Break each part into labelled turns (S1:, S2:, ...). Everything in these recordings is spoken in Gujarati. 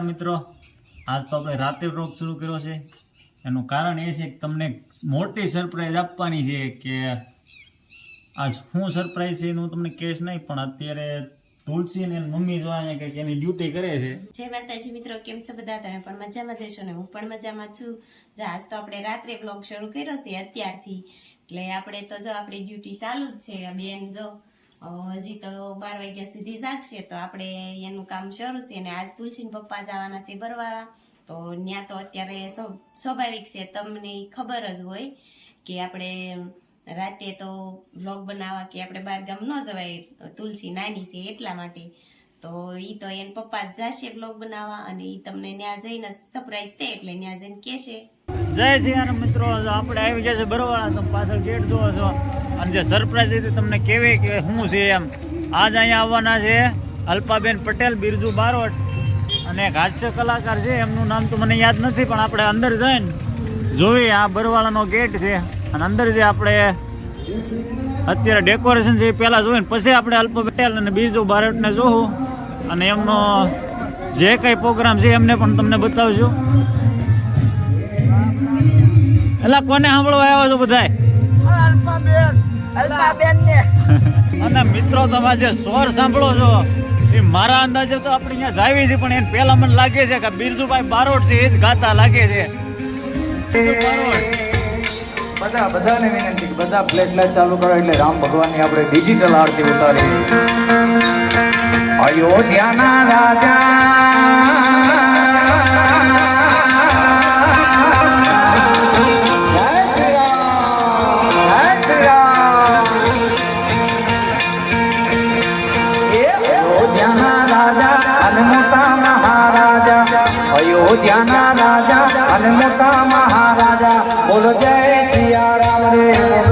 S1: મિત્રો. આજ તો આપણે રાતે વ્લોગ શરૂ કર્યો છે. એનું કારણ એ છે કે તમને મોટી સરપ્રાઈઝ આપવાની છે કે આ શું સરપ્રાઈઝ છે એનું તમને કહેશ નહીં, પણ અત્યારે તુલસી ને મમ્મી જો અહીંયા કે એની ડ્યુટી કરે છે.
S2: જય માતાજી મિત્રો, કેમ છો બધા? તમે પણ મજામાં જશો ને? હું પણ મજામાં છું. આજ તો આપણે રાત્રે બ્લોગ શરૂ કર્યો છે અત્યારથી. એટલે આપણે તો જો આપણી ડ્યુટી ચાલુ જ છે બેન જો હજી તો બાર વાગ્યા સુધી જાગશે, તો આપણે એનું કામ શરૂ છે. અને આજ તુલસી પપ્પા જવાના છે બરવાળા. તો ત્યાં તો અત્યારે સ્વ- સ્વાભાવિક છે, તમને ખબર જ હોય કે આપણે રાતે તો બ્લોગ બનાવવા કે આપણે બહાર ગામ ન જવાય, તુલસી નાની છે એટલા માટે. તો ઈ તો એને પપ્પા જ જશે બ્લોગ બનાવવા અને ઈ તમને ત્યાં જઈને સરપ્રાઈઝ છે એટલે ત્યાં જઈને કહેશે.
S1: જય સિયારામ મિત્રો આપણે આવી છે બરોબર તમે પાછળ ગેટ જોવો છો. અને જે સરપ્રાઈઝ હતી તમને કેવી કે શું છે એમ. આજ અહીંયા આવવાના છે અલ્પાબેન પટેલ, બિરજુ બારોટ અને એક હાસ્ય કલાકાર છે. એમનું નામ તો મને યાદ નથી, પણ આપણે અંદર જઈને જોઈએ આ બરવાળાનો ગેટ છે. અને અંદર જે આપણે અત્યારે ડેકોરેશન છે એ પહેલાં જોઈએ ને પછી આપણે અલ્પા પટેલ અને બિરજુ બારોટને જોવું. અને એમનો જે કંઈ પ્રોગ્રામ છે એમને પણ તમને બતાવશું. એલા કોને સાંભળવા આવ્યા છો બધાય?
S3: અલ્પાબેન. ને.
S1: અને મિત્રો તમે જે સ્વર સાંભળો છો એ મારા અંદાજે તો આપણે અહીંયા જાવી છે પણ એને પહેલા મને લાગે છે કે બિરજુભાઈ બારોટ છે એ જ ગાતા લાગે છે.
S4: બધા બધાને વિનંતી કે બધા ફ્લેટ લાઈટ ચાલુ કરો એટલે રામ ભગવાનની આપણે ડિજિટલ આરતી ઉતારી અયોધ્યાના રાજા. મોટા મહારાજા. બોલો જય સિયા રામ રે.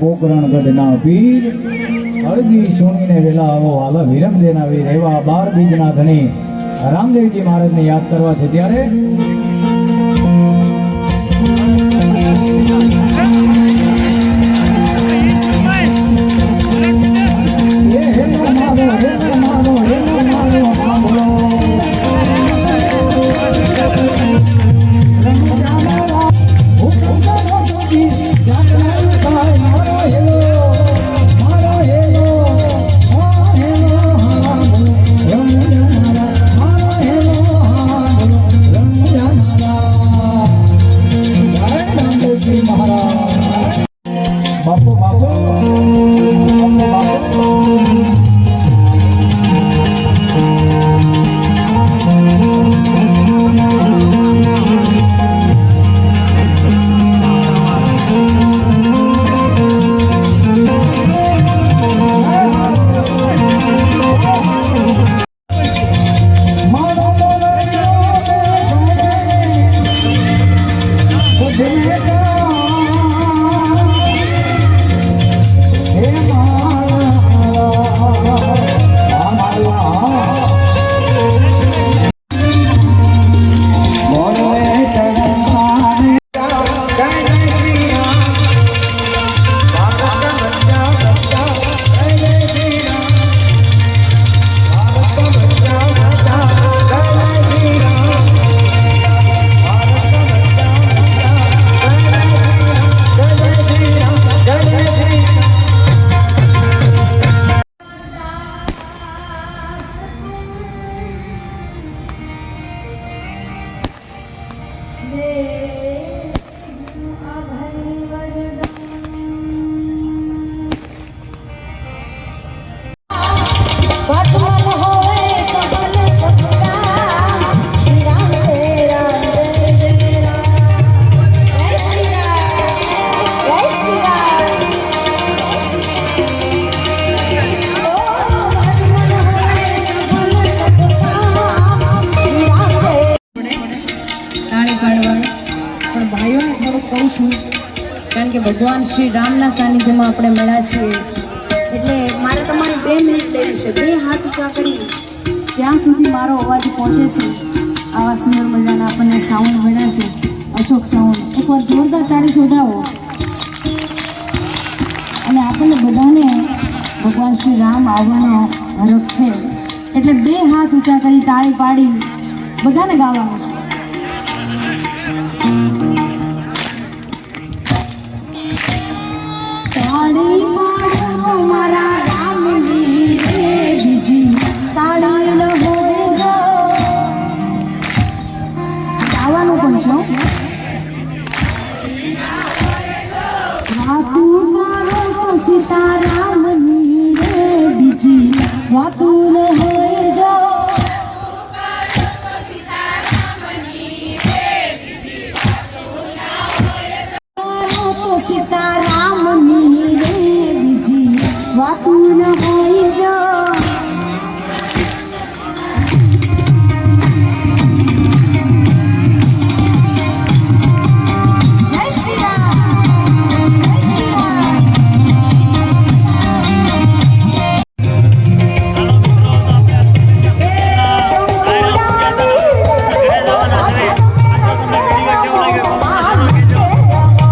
S4: ધણી ગઢના પીર. અરજી સોનીને વેલા આવો હાલ વિરમ દેના વીર એવા બાર બીજના ધણી રામદેવજી મહારાજને યાદ કરવા છે ત્યારે
S5: uma boa. ભગવાન શ્રી રામના સાનિધ્યમાં આપણે મળ્યા છીએ. એટલે મારે તમારી બે મિનિટ લેવી છે. બે હાથ ઊંચા કરી જ્યાં સુધી મારો અવાજ પહોંચે છે, આવા સુંદર મજાના આપણને સાઉન્ડ મળ્યા છે. અશોક સાઉન્ડ એકવાર જોરદાર તાળી શોધાવો. અને આપણને બધાને ભગવાન શ્રી રામ આવવાનો હરખ છે. એટલે બે હાથ ઊંચા કરી તાળી પાડી, બધાને ગાવાનું છે. નો વાતું કારો તો સીતારામની રે બીજી વાતું ને હોય જો સીતારામ